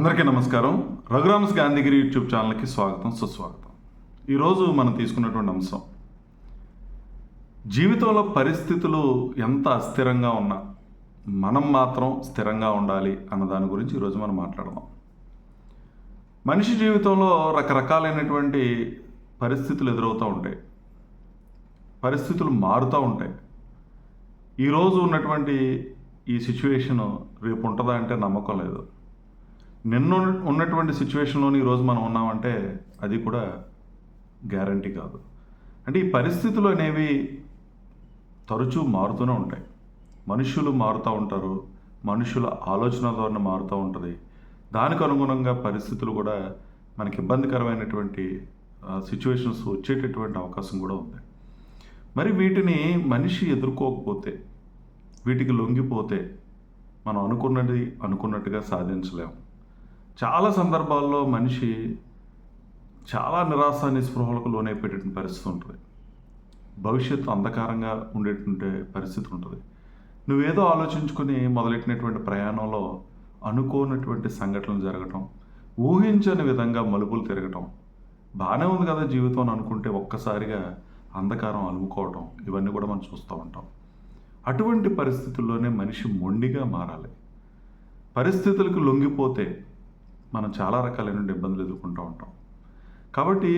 అందరికీ నమస్కారం. రఘురామ్స్ గాంధీగిరి యూట్యూబ్ ఛానల్కి స్వాగతం సుస్వాగతం. ఈరోజు మనం తీసుకున్నటువంటి అంశం జీవితంలో పరిస్థితులు ఎంత అస్థిరంగా ఉన్నా మనం మాత్రం స్థిరంగా ఉండాలి అన్న దాని గురించి ఈరోజు మనం మాట్లాడదాం. మనిషి జీవితంలో రకరకాలైనటువంటి పరిస్థితులు ఎదురవుతూ ఉంటాయి. పరిస్థితులు మారుతూ ఉంటాయి. ఈరోజు ఉన్నటువంటి ఈ సిచ్యువేషన్ రేపు ఉంటుందా అంటే నమ్మకం లేదు. నిన్న ఉన్నటువంటి సిచ్యువేషన్లోని ఈరోజు మనం ఉన్నామంటే అది కూడా గ్యారంటీ కాదు. అంటే ఈ పరిస్థితులు అనేవి తరచూ మారుతూనే ఉంటాయి. మనుషులు మారుతూ ఉంటారు మనుషుల ఆలోచన ధోరణి మారుతూ ఉంటుంది. దానికి అనుగుణంగా పరిస్థితులు కూడా మనకి ఇబ్బందికరమైనటువంటి సిచ్యువేషన్స్ వచ్చేటటువంటి అవకాశం కూడా ఉంది. మరి వీటిని మనిషి ఎదుర్కోకపోతే వీటికి లొంగిపోతే మనం అనుకున్నది అనుకున్నట్టుగా సాధించలేము చాలా సందర్భాల్లో మనిషి చాలా నిరాశ నిస్పృహలకు లోనైపోయేటువంటి పరిస్థితి ఉంటుంది. భవిష్యత్తు అంధకారంగా ఉండేటువంటి పరిస్థితి ఉంటుంది. నువ్వేదో ఆలోచించుకుని మొదలెట్టినటువంటి ప్రయాణంలో అనుకోనటువంటి సంఘటనలు జరగటం ఊహించని విధంగా మలుపులు తిరగటం బాగానే ఉంది కదా జీవితం అని అనుకుంటే ఒక్కసారిగా అంధకారం అలుముకోవటం ఇవన్నీ కూడా మనం చూస్తూ ఉంటాం. అటువంటి పరిస్థితుల్లోనే మనిషి మొండిగా మారాలి. పరిస్థితులకు లొంగిపోతే మనం చాలా రకాలైన ఇబ్బందులు ఎదుర్కొంటూ ఉంటాం. కాబట్టి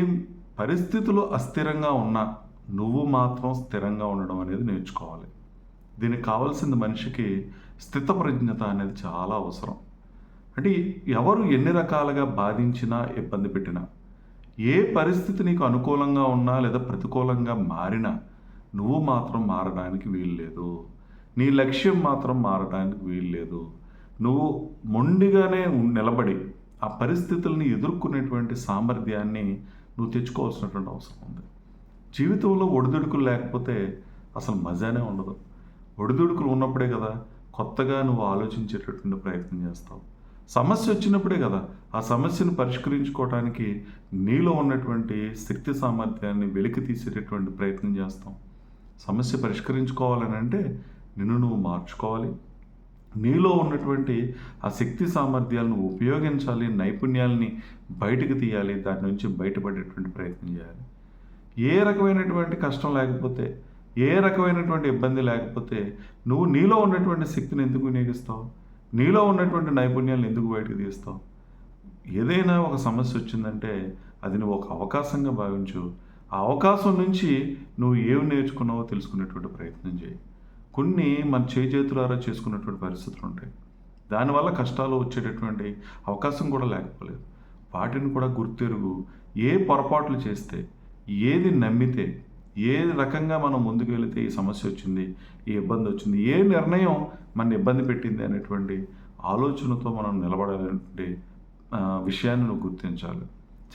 పరిస్థితులు అస్థిరంగా ఉన్నా నువ్వు మాత్రం స్థిరంగా ఉండడం అనేది నేర్చుకోవాలి. దీనికి కావాల్సింది మనిషికి స్థితప్రజ్ఞత అనేది చాలా అవసరం. అంటే ఎవరు ఎన్ని రకాలుగా బాధించినా ఇబ్బంది పెట్టినా ఏ పరిస్థితి నీకు అనుకూలంగా ఉన్నా లేదా ప్రతికూలంగా మారినా నువ్వు మాత్రం మారడానికి వీల్లేదు నీ లక్ష్యం మాత్రం మారడానికి వీల్లేదు నువ్వు మొండిగానే నిలబడి ఆ పరిస్థితుల్ని ఎదుర్కొనేటువంటి సామర్థ్యాన్ని నువ్వు తెచ్చుకోవాల్సినటువంటి అవసరం ఉంది. జీవితంలో ఒడిదుడుకులు లేకపోతే అసలు మజానే ఉండదు. ఒడిదుడుకులు ఉన్నప్పుడే కదా కొత్తగా నువ్వు ఆలోచించేటటువంటి ప్రయత్నం చేస్తావు. సమస్య వచ్చినప్పుడే కదా ఆ సమస్యను పరిష్కరించుకోవడానికి నీలో ఉన్నటువంటి శక్తి సామర్థ్యాన్ని వెలికి తీసేటటువంటి ప్రయత్నం చేస్తాం సమస్య పరిష్కరించుకోవాలని అంటే నిన్ను నువ్వు మార్చుకోవాలి. నీలో ఉన్నటువంటి ఆ శక్తి సామర్థ్యాలను ఉపయోగించాలి నైపుణ్యాలని బయటకు తీయాలి దాని నుంచి బయటపడేటువంటి ప్రయత్నం చేయాలి. ఏ రకమైనటువంటి కష్టం లేకపోతే ఏ రకమైనటువంటి ఇబ్బంది లేకపోతే నువ్వు నీలో ఉన్నటువంటి శక్తిని ఎందుకు వినియోగిస్తావు? నీలో ఉన్నటువంటి నైపుణ్యాలను ఎందుకు బయటకు తీస్తావు? ఏదైనా ఒక సమస్య వచ్చిందంటే అది నువ్వు ఒక అవకాశంగా భావించు. ఆ అవకాశం నుంచి నువ్వు ఏమి నేర్చుకున్నావో తెలుసుకునేటువంటి ప్రయత్నం చేయి. కొన్ని మన చేతులారా చేసుకున్నటువంటి పరిస్థితులు ఉంటాయి. దానివల్ల కష్టాలు వచ్చేటటువంటి అవకాశం కూడా లేకపోలేదు. వాటిని కూడా గుర్తెరుగు. ఏ పొరపాట్లు చేస్తే ఏది నమ్మితే ఏ రకంగా మనం ముందుకు వెళితే ఈ సమస్య వచ్చింది ఈ ఇబ్బంది వచ్చింది ఏ నిర్ణయం మన ఇబ్బంది పెట్టింది అనేటువంటి ఆలోచనతో మనం నిలబడాలంటే విషయాన్ని నువ్వు గుర్తించాలి.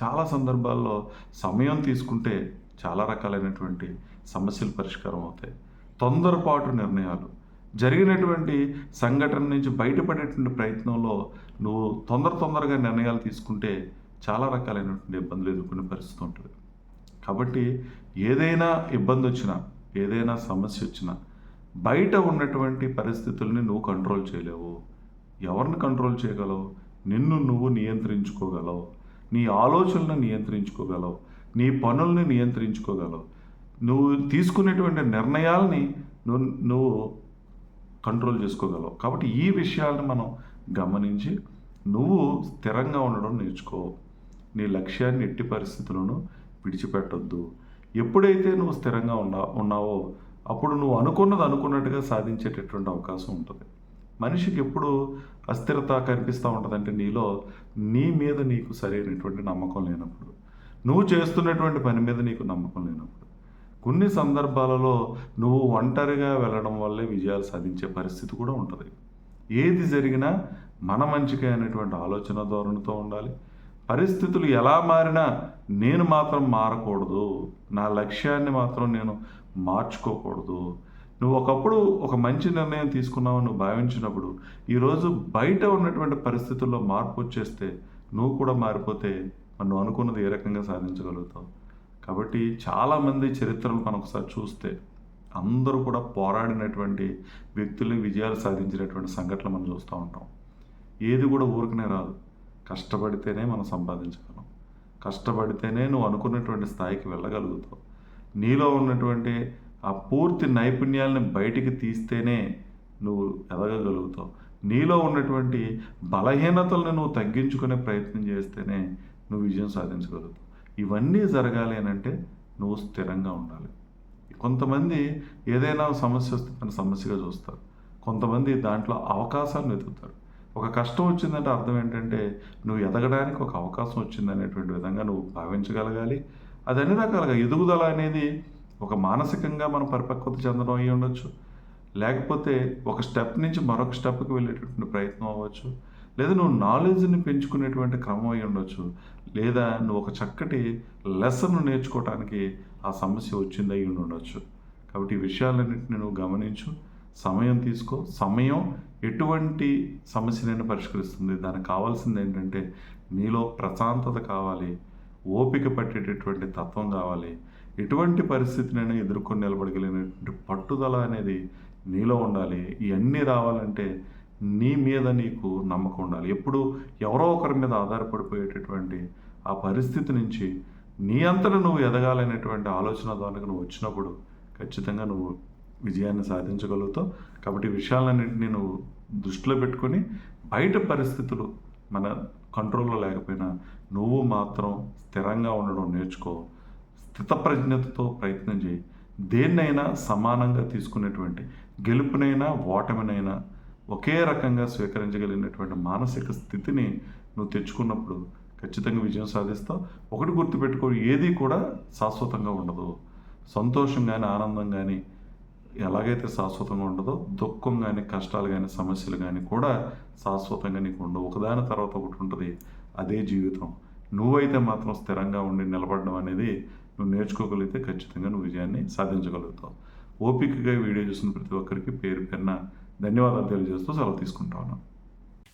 చాలా సందర్భాల్లో సమయం తీసుకుంటే చాలా రకాలైనటువంటి సమస్యలు పరిష్కారం అవుతాయి. తొందరపాటు నిర్ణయాలు. జరిగినటువంటి సంఘటన నుంచి బయటపడేటువంటి ప్రయత్నంలో నువ్వు తొందర తొందరగా నిర్ణయాలు తీసుకుంటే చాలా రకాలైనటువంటి ఇబ్బందులు ఎదుర్కొనే పరిస్థితి ఉంటుంది. కాబట్టి ఏదైనా ఇబ్బంది వచ్చినా ఏదైనా సమస్య వచ్చినా బయట ఉన్నటువంటి పరిస్థితుల్ని నువ్వు కంట్రోల్ చేయలేవు. ఎవరిని కంట్రోల్ చేయగలవు? నిన్ను నువ్వు నియంత్రించుకోగలవు. నీ ఆలోచనలను నియంత్రించుకోగలవు. నీ పనుల్ని నియంత్రించుకోగలవు. నువ్వు తీసుకునేటువంటి నిర్ణయాల్ని నువ్వు నువ్వు కంట్రోల్ చేసుకోగలవు. కాబట్టి ఈ విషయాలను మనం గమనించి నువ్వు స్థిరంగా ఉండడం నేర్చుకో. నీ లక్ష్యాన్ని ఎట్టి పరిస్థితులను విడిచిపెట్టొద్దు. ఎప్పుడైతే నువ్వు స్థిరంగా ఉన్నా ఉన్నావో అప్పుడు నువ్వు అనుకున్నది అనుకున్నట్టుగా సాధించేటటువంటి అవకాశం ఉంటుంది. మనిషికి ఎప్పుడు అస్థిరత కనిపిస్తూ ఉంటుందంటే నీలో నీ మీద నీకు సరైనటువంటి నమ్మకం లేనప్పుడు నువ్వు చేస్తున్నటువంటి పని మీద నీకు నమ్మకం లేనప్పుడు కొన్ని సందర్భాలలో నువ్వు ఒంటరిగా వెళ్ళడం వల్లే విజయాలు సాధించే పరిస్థితి కూడా ఉంటుంది. ఏది జరిగినా మన మంచికే అనేటువంటి ఆలోచన ధోరణితో ఉండాలి. పరిస్థితులు ఎలా మారినా నేను మాత్రం మారకూడదు. నా లక్ష్యాన్ని మాత్రం నేను మార్చుకోకూడదు. నువ్వు ఒకప్పుడు ఒక మంచి నిర్ణయం తీసుకున్నావు నువ్వు భావించినప్పుడు ఈరోజు బయట ఉన్నటువంటి పరిస్థితుల్లో మార్పు వచ్చేస్తే నువ్వు కూడా మారిపోతే నన్ను నువ్వు అనుకున్నది ఏ రకంగా సాధించగలుగుతావు? కాబట్టి చాలామంది చరిత్రలు మనం ఒకసారి చూస్తే అందరూ కూడా పోరాడినటువంటి వ్యక్తులు విజయాలు సాధించినటువంటి సంఘటనలు మనం చూస్తూ ఉంటాం. ఏది కూడా ఊరికనే రాదు. కష్టపడితేనే మనం సంపాదించగలం. కష్టపడితేనే నువ్వు అనుకున్నటువంటి స్థాయికి వెళ్ళగలుగుతావు. నీలో ఉన్నటువంటి ఆ పూర్తి నైపుణ్యాలని బయటికి తీస్తేనే నువ్వు ఎదగగలుగుతావు. నీలో ఉన్నటువంటి బలహీనతలను నువ్వు తగ్గించుకునే ప్రయత్నం చేస్తేనే నువ్వు విజయం సాధించగలుగుతావు. ఇవన్నీ జరగాలి అని అంటే నువ్వు స్థిరంగా ఉండాలి. కొంతమంది ఏదైనా సమస్య వస్తే దాన్ని సమస్యగా చూస్తారు. కొంతమంది దాంట్లో అవకాశాలను వెతుకుతారు. ఒక కష్టం వచ్చిందంటే అర్థం ఏంటంటే నువ్వు ఎదగడానికి ఒక అవకాశం వచ్చింది అనేటువంటి విధంగా నువ్వు భావించగలగాలి. అది అన్ని రకాలుగా ఎదుగుదల అనేది ఒక మానసికంగా మనం పరిపక్వత చెందడం అయ్యి ఉండొచ్చు. లేకపోతే ఒక స్టెప్ నుంచి మరొక స్టెప్కి వెళ్ళేటటువంటి ప్రయత్నం అవ్వచ్చు. లేదా నువ్వు నాలెడ్జ్ని పెంచుకునేటువంటి క్రమం అయి ఉండొచ్చు. లేదా నువ్వు ఒక చక్కటి లెసన్ నేర్చుకోవటానికి ఆ సమస్య వచ్చింది ఉండొచ్చు. కాబట్టి ఈ విషయాలన్నింటినీ నువ్వు గమనించు సమయం తీసుకో. సమయం ఎటువంటి సమస్యనైనా పరిష్కరిస్తుంది. దానికి కావాల్సింది ఏంటంటే నీలో ప్రశాంతత కావాలి ఓపిక పట్టేటటువంటి తత్వం కావాలి. ఎటువంటి పరిస్థితినైనా ఎదుర్కొని నిలబడగలిగినటువంటి పట్టుదల అనేది నీలో ఉండాలి. ఇవన్నీ రావాలంటే నీ మీద నీకు నమ్మకం ఉండాలి. ఎప్పుడు ఎవరో ఒకరి మీద ఆధారపడిపోయేటటువంటి ఆ పరిస్థితి నుంచి నీ అంతటా నువ్వు ఎదగాలనేటువంటి ఆలోచన ద్వారా నువ్వు వచ్చినప్పుడు ఖచ్చితంగా నువ్వు విజయాన్ని సాధించగలుగుతావు. కాబట్టి విషయాలన్నింటినీ నువ్వు దృష్టిలో పెట్టుకొని బయట పరిస్థితులు మన కంట్రోల్లో లేకపోయినా నువ్వు మాత్రం స్థిరంగా ఉండడం నేర్చుకో. స్థితప్రజ్ఞతతో ప్రయత్నం చేయి. దేన్నైనా సమానంగా తీసుకునేటువంటి గెలుపునైనా ఓటమినైనా ఒకే రకంగా స్వీకరించగలిగినటువంటి మానసిక స్థితిని నువ్వు తెచ్చుకున్నప్పుడు ఖచ్చితంగా విజయం సాధిస్తావు ఒకటి గుర్తుపెట్టుకో ఏది కూడా శాశ్వతంగా ఉండదు. సంతోషం కానీ ఆనందం కానీ ఎలాగైతే శాశ్వతంగా ఉండదో దుఃఖం కానీ కష్టాలు కానీ సమస్యలు కానీ కూడా శాశ్వతంగా నీకు ఉండవు. ఒకదాని తర్వాత ఒకటి ఉంటుంది. అదే జీవితం. నువ్వైతే మాత్రం స్థిరంగా ఉండి నిలబడడం అనేది నువ్వు నేర్చుకోగలిగితే ఖచ్చితంగా నువ్వు విజయాన్ని సాధించగలుగుతావు. ఓపికగా వీడియో చూసిన ప్రతి ఒక్కరికి పేరు పెన్న ధన్యవాదాలు తెలియజేస్తూ సెలవు తీసుకుంటా ఉన్నాను.